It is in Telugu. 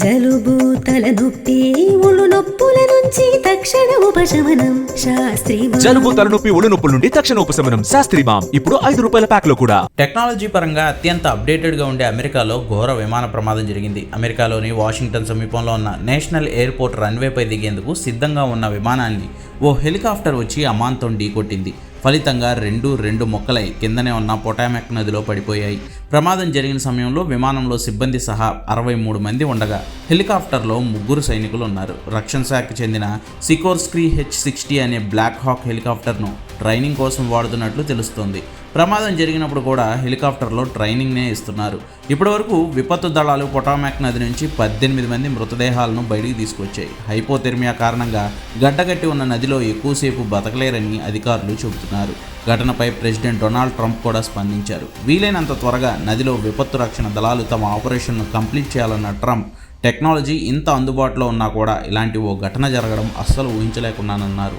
జలుబు తలనొప్పి ఒళ్ళు నొప్పుల నుంచి తక్షణ ఉపశమనం. శాస్త్రి జలుబు తలనొప్పి ఒళ్ళు నొప్పుల నుండి తక్షణ ఉపశమనం. శాస్త్రి మామ్ ఇప్పుడు ఐదు రూపాయల ప్యాక్లో కూడా. టెక్నాలజీ పరంగా అత్యంత అప్డేటెడ్గా ఉండే అమెరికాలో ఘోర విమాన ప్రమాదం జరిగింది. అమెరికాలోని వాషింగ్టన్ సమీపంలో ఉన్న నేషనల్ ఎయిర్పోర్ట్ రన్వేపై దిగేందుకు సిద్ధంగా ఉన్న విమానాన్ని ఓ హెలికాప్టర్ వచ్చి అమాంతం ఢీకొట్టింది. ఫలితంగా రెండు రెండు మొక్కలై కిందనే ఉన్న పొటామెక్ నదిలో పడిపోయాయి. ప్రమాదం జరిగిన సమయంలో విమానంలో సిబ్బంది సహా అరవై మూడు మంది ఉండగా హెలికాప్టర్లో ముగ్గురు సైనికులు ఉన్నారు. రక్షణ శాఖకు చెందిన సికోర్స్క్రీ హెచ్ సిక్స్టీ అనే బ్లాక్ హాక్ హెలికాప్టర్ను ట్రైనింగ్ కోసం వాడుతున్నట్లు తెలుస్తోంది. ప్రమాదం జరిగినప్పుడు కూడా హెలికాప్టర్లో ట్రైనింగ్నే ఇస్తున్నారు. ఇప్పటివరకు విపత్తు దళాలు పొటామాక్ నది నుంచి పద్దెనిమిది మంది మృతదేహాలను బయటికి తీసుకొచ్చాయి. హైపోథెర్మియా కారణంగా గడ్డగట్టి ఉన్న నదిలో ఎక్కువసేపు బతకలేరని అధికారులు చెబుతున్నారు. ఘటనపై ప్రెసిడెంట్ డొనాల్డ్ ట్రంప్ కూడా స్పందించారు. వీలైనంత త్వరగా నదిలో విపత్తు రక్షణ దళాలు తమ ఆపరేషన్ను కంప్లీట్ చేయాలన్న ట్రంప్ టెక్నాలజీ ఇంత అందుబాటులో ఉన్నా కూడా ఇలాంటి ఓ ఘటన జరగడం అస్సలు ఊహించలేకున్నానన్నారు.